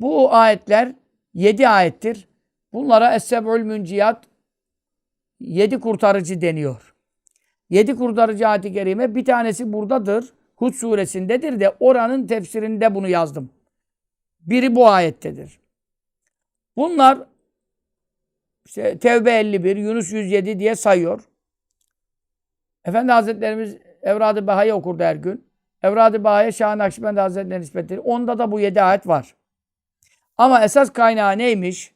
Bu ayetler yedi ayettir. Bunlara Es-Seb'ül Münciyat yedi kurtarıcı deniyor. Yedi kurtarıcı ayet-i kerime bir tanesi buradadır. Hud suresindedir de oranın tefsirinde bunu yazdım. Biri bu ayettedir. Bunlar işte Tevbe 51, Yunus 107 diye sayıyor. Efendi Hazretlerimiz Evrad-ı Beha'yı okurdu her gün. Evrad-ı Beha'ya Şah-ı Nakşibendi Hazretleri nispetleri. Onda da bu yedi ayet var. Ama esas kaynağı neymiş?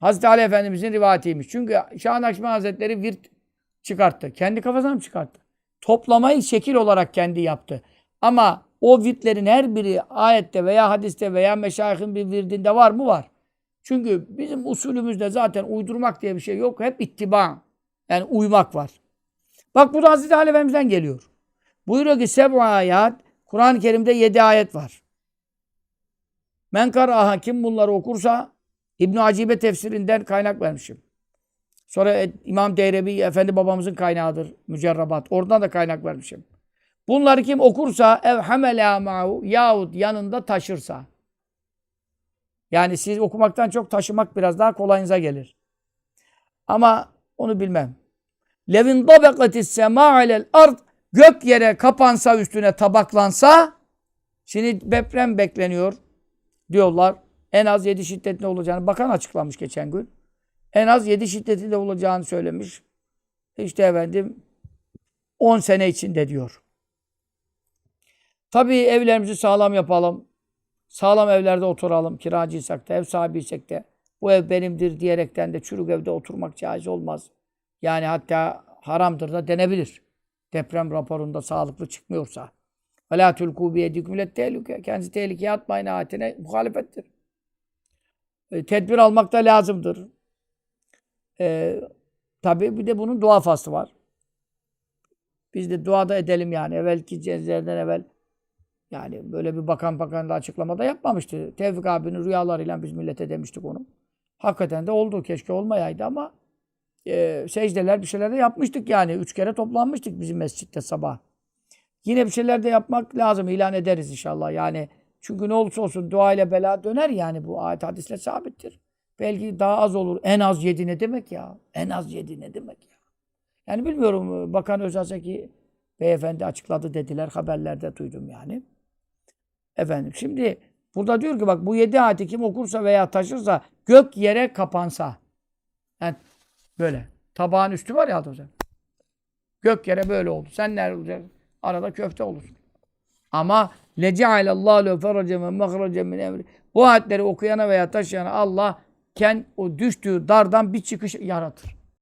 Hazreti Ali Efendimizin rivayetiymiş. Çünkü Şah-ı Nakşibendi Hazretleri virt çıkarttı. Kendi kafasından mı çıkarttı? Toplamayı şekil olarak kendi yaptı. Ama o virtlerin her biri ayette veya hadiste veya meşayihin bir virdinde var mı? Var. Çünkü bizim usulümüzde zaten uydurmak diye bir şey yok. Hep ittiba. Yani uymak var. Bak bu da Hazreti Ali Efendimiz'den geliyor. Buyuruyor ki Seb'a ayat, Kur'an-ı Kerim'de yedi ayet var. Men karaha kim bunları okursa İbn Acibe tefsirinden kaynak vermişim. Sonra e, İmam Deyrebi Efendi babamızın kaynağıdır. Mücerrabat. Oradan da kaynak vermişim. Bunları kim okursa ev hamela ma'u yahut yanında taşırsa. Yani siz okumaktan çok taşımak biraz daha kolayınıza gelir. Ama onu bilmem. Levin dabakatis sema alel ard gök yere kapansa üstüne tabaklansa şimdi deprem bekleniyor diyorlar. En az 7 şiddetli olacağını bakan açıklamış geçen gün. En az 7 şiddetli olacağını söylemiş. İşte efendim 10 sene içinde diyor. Tabii evlerimizi sağlam yapalım. Sağlam evlerde oturalım. Kiracıysak da, ev sahibiysek de. Bu ev benimdir diyerekten de çürük evde oturmak caiz olmaz. Yani hatta haramdır da denebilir. Deprem raporunda sağlıklı çıkmıyorsa. Ve la tulku biyediküm tehlike. Kendinizi tehlikeye atmayın ayetine muhalefettir. E, tedbir almak da lazımdır. E, tabii bir de bunun dua faslı var. Biz de duada edelim yani. Evvelki cezlerden evvel yani böyle bir bakan bakan da açıklamada yapmamıştı. Tevfik abinin rüyalarıyla biz millete demiştik onu. Hakikaten de oldu. Keşke olmayaydı ama e, secdeler bir şeyler de yapmıştık yani. Üç kere toplanmıştık bizim mescitte sabah. Yine bir şeyler de yapmak lazım. ilan ederiz inşallah. Yani çünkü ne olursa olsun dua ile bela döner yani. Bu ayet hadisle sabittir. Belki daha az olur. En az yedi ne demek ya? En az yedi ne demek ya? Yani bilmiyorum. Bakan Özaseki beyefendi açıkladı dediler. Haberlerde duydum yani. Efendim şimdi burada diyor ki bak bu yedi ayeti kim okursa veya taşırsa gök yere kapansa. Yani böyle. Tabağın üstü var ya hocam. Gök yere böyle oldu. Sen nerede olacaksın? Arada köfte olursun. Ama lecealallahu le ferace ve mahrace min emri. Bu ayetleri okuyana veya taşıyana Allah kend o düştüğü dardan bir çıkış yaratır.